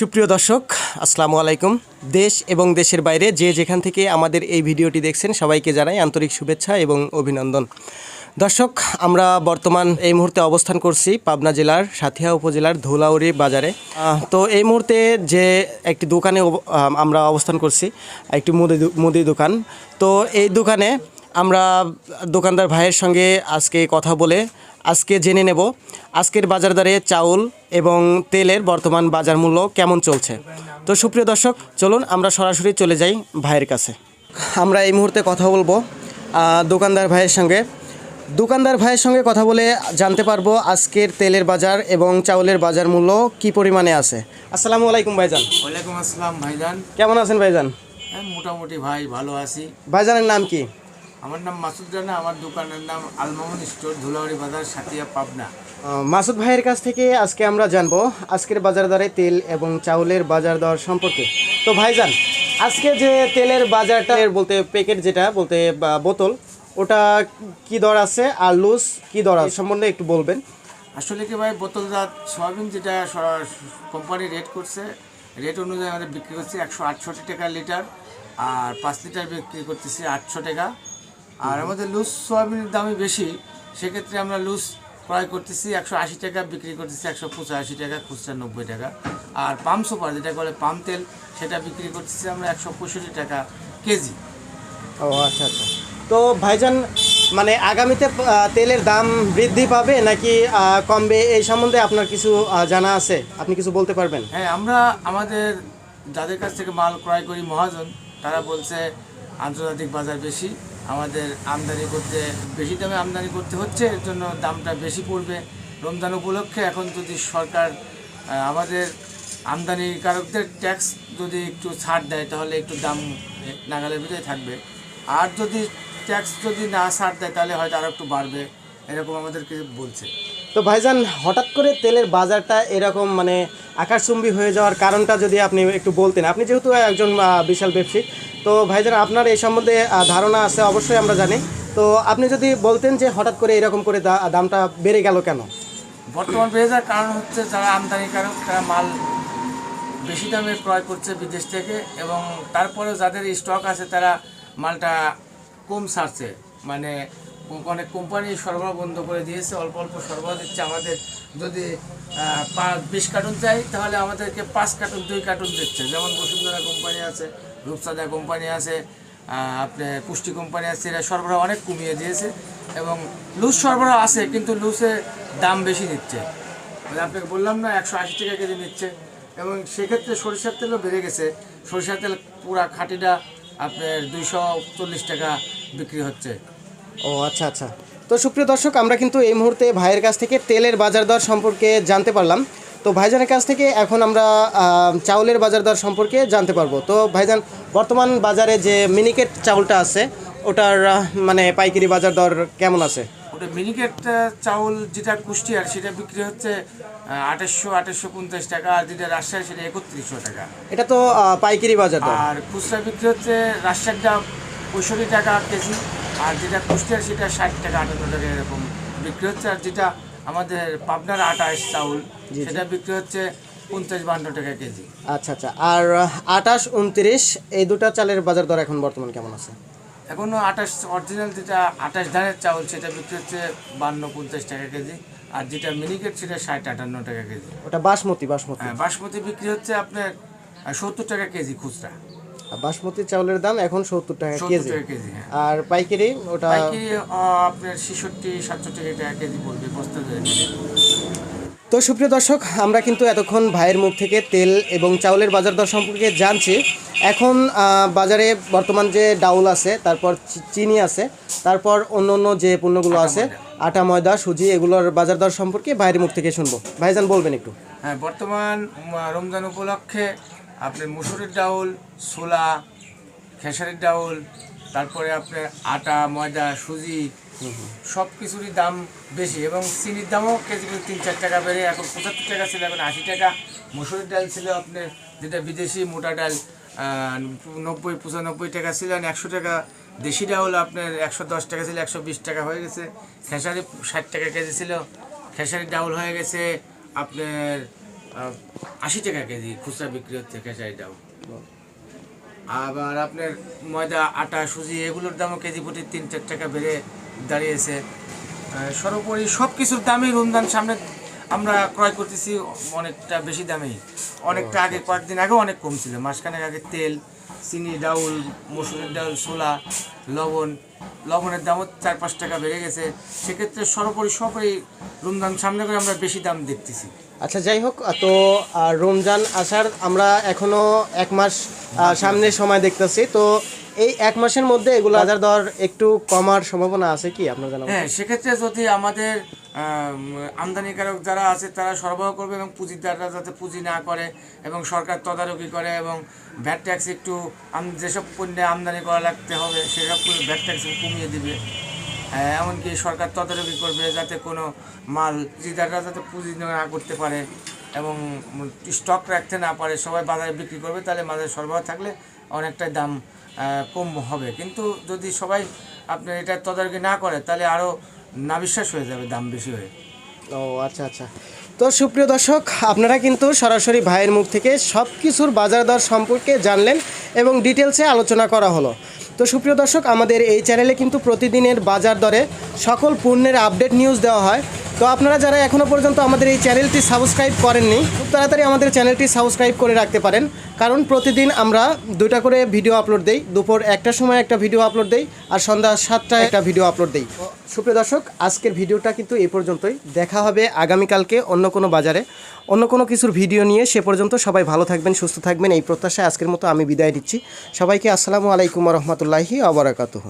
সুপ্রিয় দর্শক, আসসালামু আলাইকুম। দেশ এবং দেশের বাইরে যে যেখান থেকে আমাদের এই ভিডিওটি দেখছেন, সবাইকে জানাই আন্তরিক শুভেচ্ছা এবং অভিনন্দন। দর্শক, আমরা বর্তমান এই মুহূর্তে অবস্থান করছি পাবনা জেলার সাথিয়া উপজেলার ধুলাউড়ি বাজারে। তো এই মুহূর্তে যে একটি দোকানে আমরা অবস্থান করছি, একটি মুদি মুদি দোকান। তো এই দোকানে আমরা দোকানদার ভাইয়ের সঙ্গে আজকে কথা বলে আজকে জেনে নেব আজকের বাজার দরে চাউল এবং তেলের বর্তমান বাজার মূল্য কেমন চলছে। তো সুপ্রিয় দর্শক চলুন আমরা সরাসরি চলে যাই ভাইয়ের কাছে। আমরা এই মুহূর্তে কথা বলব দোকানদার ভাইয়ের সঙ্গে। দোকানদার ভাইয়ের সঙ্গে কথা বলে জানতে পারব আজকের তেলের বাজার এবং চাউলের বাজার মূল্য কি পরিমাণে আছে। আসসালামু আলাইকুম ভাইজান। ওয়ালাইকুম আসসালাম ভাইজান। কেমন আছেন ভাইজান? মোটামুটি ভাই ভালো আছি। ভাইজানের নাম কি? আমার নাম মাসুদ রানা আমার দোকানের নাম আলমামুন স্টোর ধুলাবাড়ি বাজার সাতিয়া পাবনা। মাসুদ ভাইয়ের কাছ থেকে আজকে আমরা জানব আজকের বাজার দরে তেল এবং চাউলের বাজার দর সম্পর্কে। তো ভাইজান আজকে যে তেলের বাজারটা বলতে প্যাকেট যেটা বলতে বোতল ওটা কি দর আছে আর লুজ কি দর আছে সম্বন্ধে একটু বলবেন। আসলে কি ভাই বোতলজাত সোয়াবিন যেটা কোম্পানি রেট করছে রেট অনুযায়ী আমাদের বিক্রি করছে একশো আটষট্টি টাকা লিটার আর পাঁচ লিটার বিক্রি করতেছি আটশো টাকা। আর আমাদের লুজ সোয়াবিনের দামই বেশি সেক্ষেত্রে আমরা লুজ ক্রয় করতেছি একশো আশি টাকা বিক্রি করতেছি একশো পঁচাশি টাকা খুচরা নব্বই টাকা। আর পাম সুপার যেটা বলে পাম তেল সেটা বিক্রি করতেছি আমরা একশো পঁয়ষট্টি টাকা কেজি। ও আচ্ছা আচ্ছা। তো ভাইজান মানে আগামীতে তেলের দাম বৃদ্ধি পাবে নাকি কমবে এই সম্বন্ধে আপনার কিছু জানা আছে? আপনি কিছু বলতে পারবেন? হ্যাঁ আমরা আমাদের যাদের কাছ থেকে মাল ক্রয় করি মহাজন তারা বলছে আন্তর্জাতিক বাজার বেশি আমাদের আমদানি করতে, বেশি দামে আমদানি করতে হচ্ছে, এর জন্য দামটা বেশি পড়বে। রমজান উপলক্ষে এখন যদি সরকার আমাদের আমদানিকারকদের ট্যাক্স যদি একটু ছাড় দেয়, তাহলে একটু দাম নাগালের ভিতরে থাকবে। আর যদি ট্যাক্স যদি না ছাড় দেয়, তাহলে হয়তো আরও একটু বাড়বে, এরকম আমাদেরকে বলছে। তো ভাইজান, হঠাৎ করে তেলের বাজারটা এরকম মানে আকাশচুম্বী হয়ে যাওয়ার কারণটা যদি আপনি একটু বলতেন। আপনি যেহেতু একজন বিশাল ব্যবসায়ী তো ভাইজান আপনার এই সম্বন্ধে ধারণা আছে অবশ্যই আমরা জানি। তো আপনি যদি বলতেন যে হঠাৎ করে এরকম করে দামটা বেড়ে গেল কেন? বর্তমান বেড়ে যাওয়ার কারণ হচ্ছে যারা আমদানিকারক, তারা মাল বেশি দামে ক্রয় করছে বিদেশ থেকে এবং তারপরেও যাদের স্টক আছে তারা মালটা কম ছাড়ছে। মানে অনেক কোম্পানি সরবরাহ বন্ধ করে দিয়েছে, অল্প অল্প সরবরাহ দিচ্ছে। আমাদের যদি বিশ কার্টুন চাই, তাহলে আমাদেরকে পাঁচ কার্টুন, দুই কার্টুন দিচ্ছে। যেমন বসুন্ধরা কোম্পানি আছে, রূপসাদা কোম্পানি আছে আপনার পুষ্টি কোম্পানি আছে, এরা সরবরাহ অনেক কমিয়ে দিয়েছে এবং লুজ সরবরাহ আছে, কিন্তু লুজে দাম বেশি নিচ্ছে। মানে আপনাকে বললাম না, একশো আশি টাকা কেজি নিচ্ছে। এবং সেক্ষেত্রে সরিষার তেলও বেড়ে গেছে। সরিষার তেল পুরা খাঁটিটা আপনার দুইশো চল্লিশ টাকা বিক্রি হচ্ছে। ও আচ্ছা আচ্ছা। তো সুপ্রিয় দর্শক আমরা কিন্তু এই মুহূর্তে ভাইয়ের কাছ থেকে তেলের বাজার দর সম্পর্কে জানতে পারলাম। তো ভাইজানের কাছ থেকে এখন আমরা চাউলের বাজার দর সম্পর্কে জানতে পারব। তো ভাইজান বর্তমান বাজারে যে মিনিকেট চাউলটা আছে ওটার মানে পাইকারি বাজার দর কেমন আছে? ওটা মিনিকেট চাউল যেটা কুষ্টিয়ার সেটা বিক্রি হচ্ছে আঠাশশো আঠাশশো পঞ্চাশ টাকা আর যেটা রাজশাহী সেটা একত্রিশশো টাকা। এটা তো পাইকারি বাজার দর। আর খুচরা বিক্রি হচ্ছে রাজশাহীটা পঁয়ষট্টি টাকা কেজি। আর যেটা কুষ্টিয়ার সেটা ষাট টাকা আটান্ন টাকা এরকম বিক্রি হচ্ছে। আর যেটা আমাদের পাবনার আটাশ চাউল সেটা বিক্রি হচ্ছে পঞ্চাশ বান্ন টাকা কেজি। আচ্ছা আচ্ছা। আর আঠাশ উনত্রিশ এই দুটা চালের বাজার দর এখন বর্তমান কেমন আছে? এখনও আঠাশ অরিজিনাল যেটা আঠাশ ধানের চাউল সেটা বিক্রি হচ্ছে বান্ন পঞ্চাশ টাকা কেজি। আর যেটা মিনিকেট সেটা ষাট আটান্ন টাকা কেজি। ওটা বাসমতি বাসমতি। হ্যাঁ বাসমতি বিক্রি হচ্ছে আপনার সত্তর টাকা কেজি খুচরা। বাসমতি চাউলের দাম এখন সত্তর টাকা কেজি। হ্যাঁ। আর পাইকারি ওটা আপনার ছেষট্টি সাতষট্টি টাকা কেজি পড়বে বস্তা তো সুপ্রিয় দর্শক আমরা কিন্তু এতক্ষণ ভাইয়ের মুখ থেকে তেল এবং চাউলের বাজার দর সম্পর্কে জানছি। এখন বাজারে বর্তমান যে ডাউল আছে তারপর চিনি আছে তারপর অন্য অন্য যে পণ্যগুলো আছে আটা ময়দা সুজি এগুলোর বাজার দর সম্পর্কে ভাইয়ের মুখ থেকে শুনব। ভাইজান বলবেন একটু। হ্যাঁ বর্তমান রমজান উপলক্ষে আপনার মুসুরের ডাউল, ছোলা, খেসারির ডাউল, তারপরে আপনার আটা, ময়দা, সুজি সব কিছুরই দাম বেশি এবং চিনির দামও কেজি প্রতি তিন চার টাকা বেড়ে এখন পঁচাত্তর টাকা ছিল, এখন আশি টাকা। মুসুরের ডাল ছিল আপনার যেটা বিদেশি মোটা ডাল নব্বই, পঁচানব্বই টাকা ছিল একশো টাকা। দেশি ডাউল আপনার একশো দশ টাকা ছিল, একশো বিশ টাকা হয়ে গেছে। খেসারি ষাট টাকা কেজি ছিল। খেসারির ডাউল হয়ে গেছে আপনার আশি টাকা কেজি খুচরা বিক্রি হচ্ছে খেসারিটাও আবার আপনার ময়দা, আটা, সুজি, এগুলোর দামও কেজি প্রতি তিন চার টাকা বেড়ে দাঁড়িয়েছে। সর্বোপরি সব কিছুর দামই রমজান সামনে আমরা ক্রয় করতেছি অনেকটা বেশি দামেই। অনেকটা আগে, কয়েকদিন আগেও অনেক কম ছিল। মাসখানেক আগে তেল চিনি ডাউল মসুরের ডাউল ছোলা লবণ। লবণের দামও চার পাঁচ টাকা বেড়ে গেছে। সেক্ষেত্রে সর্বোপরি সবই রমজান সামনে করে আমরা বেশি দাম দেখতেছি আচ্ছা যাই হোক তো রমজান আসার আমরা এখনও এক মাস আহ, সামনে সময় দেখতেছি। তো এই এক মাসের মধ্যে এগুলো বাজার দর একটু কমার সম্ভাবনা আছে কি আপনার জানা হ্যাঁ সেক্ষেত্রে যদি আমাদের আম, আমদানিকারক যারা আছে তারা সরবরাহ করবে এবং পুঁজিদাররা যাতে পুঁজি না করে এবং সরকার তদারকি করে এবং ভ্যাট ট্যাক্স একটু যেসব পণ্যে আমদানি করা লাগতে হবে সেসব ভ্যাট ট্যাক্স কমিয়ে দিবে। এমনকি সরকার তদারকি করবে যাতে কোনো মাল পুঁজিদাররা যাতে পুঁজি না করতে পারে এবং স্টক রাখতে না পারে, সবাই বাজারে বিক্রি করবে, তাহলে মালের সরবরাহ থাকলে অনেকটাই দাম কম হবে। কিন্তু যদি সবাই আপনার এটা তদারকি না করে, তাহলে আরও নাবিশ্বাস হয়ে যাবে, দাম বেশি হয়ে। ও আচ্ছা আচ্ছা। তো সুপ্রিয় দর্শক, আপনারা কিন্তু সরাসরি ভাইয়ের মুখ থেকে সব কিছুর বাজার দর সম্পর্কে জানলেন এবং ডিটেলসে আলোচনা করা হলো। তো সুপ্রিয় দর্শক, আমাদের এই চ্যানেলে কিন্তু প্রতিদিনের বাজার দরে সকল পণ্যের আপডেট নিউজ দেওয়া হয়। তো আপনারা যারা এখনও পর্যন্ত আমাদের এই চ্যানেলটি সাবস্ক্রাইব করেননি, খুব তাড়াতাড়ি আমাদের চ্যানেলটি সাবস্ক্রাইব করে রাখতে পারেন। কারণ প্রতিদিন আমরা দুটা করে ভিডিও আপলোড দেই, দুপুর একটার সময় একটা ভিডিও আপলোড দেই আর সন্ধ্যা সাতটায় একটা ভিডিও আপলোড দেই। সুপ্রিয় দর্শক, আজকের ভিডিওটা কিন্তু এই পর্যন্তই। দেখা হবে আগামীকালকে অন্য কোনো বাজারে। অন্য কোনো কিছুর ভিডিও নিয়ে সে পর্যন্ত সবাই ভালো থাকবেন, সুস্থ থাকবেন। এই প্রত্যাশায় আজকের মতো আমি বিদায় দিচ্ছি সবাইকে আসসালামু আলাইকুম রহমতুল্লাহি আবরাকাতুহ